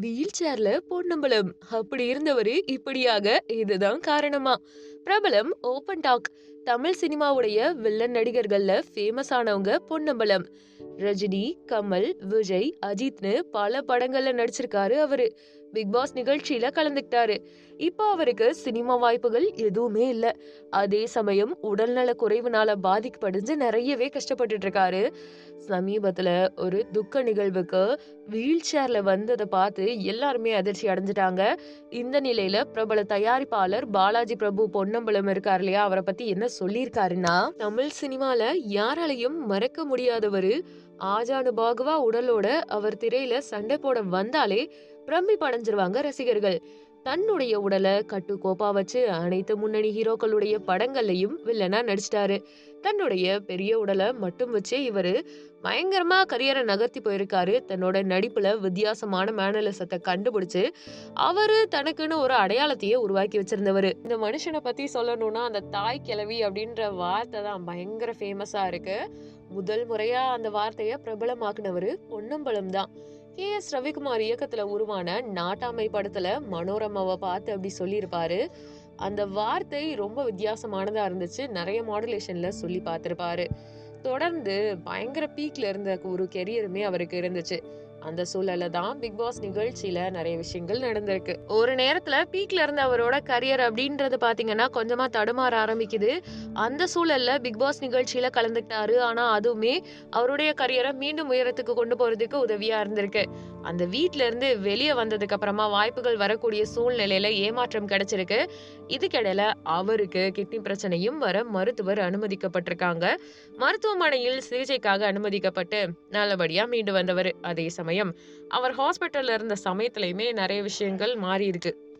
Wheel சேர்ல பொன்னம்பலம். அப்படி இருந்தவரு இப்படியாக இதுதான் காரணமா. பிரபலம் ஓபன் டாக். தமிழ் சினிமாவுடைய வில்லன் நடிகர்கள்ல ஃபேமஸ் ஆனவங்க பொன்னம்பலம். ரஜினி கமல் விஜய் அஜித்னு பல படங்கள்ல நடிச்சிருக்காரு அவரு. பிக் பாஸ் நிகழ்ச்சியில கலந்துக்கிட்டாரு. இப்போ அவருக்கு சினிமா வாய்ப்புகள் எதுவுமே இல்ல. அதே சமயம் உடல்நல குறைவுனால பாதிக்கப்படிஞ்சு நிறையவே கஷ்டப்பட்டுட்டு இருக்காரு. சமீபத்துல ஒரு துக்க நிகழ்வுக்கு வீல் சேர்ல வந்ததை பார்த்து எல்லாருமே அதிர்ச்சி அடைஞ்சிட்டாங்க. இந்த நிலையில பிரபல தயாரிப்பாளர் பாலாஜி பிரபு பொன்னம்பலம் இருக்கார் இல்லையா? அவரை பத்தி என்ன சொல்லியிருக்காருன்னா தமிழ் சினிமால யாராலையும் மறக்க முடியாதவரு ஆஜானு பாகுவா உடலோட அவர் திரையில சண்டை போட வந்தாலே பிரமிப்படைஞ்சிருவாங்க ரசிகர்கள். தன்னுடைய உடலை கட்டு கோப்பா வச்சு அனைத்து முன்னணி ஹீரோக்களுடைய படங்கள்லையும் வில்லனா நடிச்சிட்டாரு. தன்னுடைய பெரிய உடலை மட்டும் வச்சு இவரு பயங்கரமா கரியரை நகர்த்தி போயிருக்காரு. தன்னோட நடிப்புல வித்தியாசமான மேனலிசத்தை கண்டுபிடிச்சு அவரு தனக்குன்னு ஒரு அடையாளத்தையே உருவாக்கி வச்சிருந்தவர். இந்த மனுஷனை பத்தி சொல்லணும்னா அந்த தாய் கிழவி அப்படின்ற வார்த்தை தான் பயங்கர ஃபேமஸா இருக்கு. முதல் முறையா அந்த வார்த்தையை பிரபலமாக்குனவர் பொன்னம்பலம் தான். கே. எஸ். ரவிக்குமார் இயக்கத்துல உருவான நாட்டாமை படத்துல மனோரமாவை பார்த்து அப்படி சொல்லியிருப்பாரு. அந்த வார்த்தை ரொம்ப வித்தியாசமானதா இருந்துச்சு. நிறைய மாடுலேஷன்ல சொல்லி பார்த்திருப்பாரு. தொடர்ந்து பயங்கர பீக்ல இருந்த ஒரு கெரியருமே அவருக்கு இருந்துச்சு. அந்த சூழல்ல தான் பிக் பாஸ் நிகழ்ச்சியில நிறைய விஷயங்கள் நடந்திருக்கு. ஒரு நேரத்துல பீக்ல இருந்த அவரோட கரியர் அப்படின்றது பாத்தீங்கன்னா கொஞ்சமா தடுமாற ஆரம்பிக்குது. அந்த சூழல்ல பிக் பாஸ் நிகழ்ச்சியில கலந்துக்கிட்டாரு. ஆனா அதுவுமே அவருடைய கரியரை மீண்டும் உயரத்துக்கு கொண்டு போறதுக்கு உதவியா இருந்திருக்கு. அந்த வீட்ல இருந்து வெளியே வந்ததுக்கு அப்புறமா வாய்ப்புகள் வரக்கூடிய சூழ்நிலையில ஏமாற்றம் கிடைச்சிருக்கு. இதுக்கிடையில அவருக்கு கிட்னி பிரச்சனையும் வர மருத்துவர் அனுமதிக்கப்பட்டிருக்காங்க. மருத்துவமனையில் சிகிச்சைக்காக அனுமதிக்கப்பட்டு நல்லபடியா மீண்டு வந்தவர். அதே சமயம் அவர் ஹாஸ்பிட்டல்ல இருந்த சமயத்திலயுமே நிறைய விஷயங்கள் மாறி இருக்கு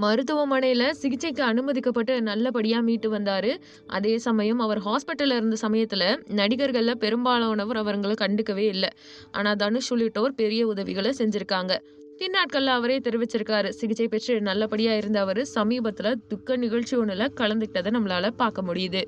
மருத்துவமனையில சிகிச்சைக்கு அனுமதிக்கப்பட்டு நல்லபடியா மீட்டு வந்தாரு. அதே சமயம் அவர் ஹாஸ்பிட்டல்ல இருந்த சமயத்துல நடிகர்கள்ல பெரும்பாலானவர் அவங்களை கண்டுக்கவே இல்லை. ஆனா தனுஷ் உள்ளிட்டோர் பெரிய உதவிகளை செஞ்சிருக்காங்க. பின்னாட்கள்ல அவரே தெரிவிச்சிருக்காரு. சிகிச்சை பெற்று நல்லபடியா இருந்த அவரு சமீபத்துல துக்க நிகழ்ச்சி ஒண்ணுல கலந்துக்கிட்டதை நம்மளால பார்க்க முடியுது.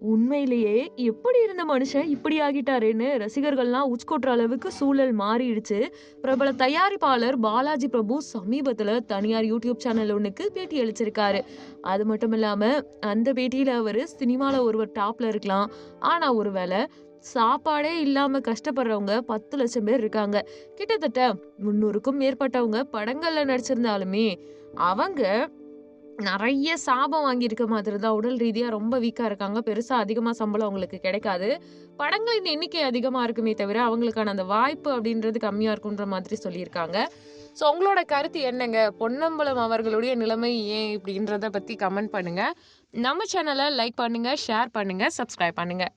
உண்மையிலேயே எப்படி இருந்த மனுஷன் இப்படி ஆகிட்டாருன்னு ரசிகர்கள்லாம் உச்கொட்டுற அளவுக்கு சூழல் மாறிடுச்சு. பிரபல தயாரிப்பாளர் பாலாஜி பிரபு சமீபத்துல தனியார் யூடியூப் சேனல் ஒன்றுக்கு பேட்டி அளிச்சிருக்காரு. அது மட்டும் இல்லாம அந்த பேட்டியில அவர் சினிமால ஒருவர் டாப்ல இருக்கலாம். ஆனா ஒருவேளை சாப்பாடே இல்லாம கஷ்டப்படுறவங்க பத்து லட்சம் பேர் இருக்காங்க. கிட்டத்தட்ட முன்னூறுக்கும் மேற்பட்டவங்க படங்கள்ல நடிச்சிருந்தாலுமே அவங்க நிறைய சாபம் வாங்கியிருக்க மாதிரி தான் உடல் ரீதியாக ரொம்ப வீக்காக இருக்காங்க. பெருசாக அதிகமாக சம்பளம் அவங்களுக்கு கிடைக்காது. படங்களின் எண்ணிக்கை அதிகமாக இருக்குமே தவிர அவங்களுக்கான அந்த வாய்ப்பு அப்படின்றது கம்மியாக இருக்குன்ற மாதிரி சொல்லியிருக்காங்க. ஸோ உங்களோட கருத்து என்னங்க? பொன்னம்பலம் அவர்களுடைய நிலைமை ஏன் இப்படின்றத பற்றி கமெண்ட் பண்ணுங்கள் நம்ம சேனலை லைக் பண்ணுங்கள் ஷேர் பண்ணுங்கள் சப்ஸ்கிரைப் பண்ணுங்கள்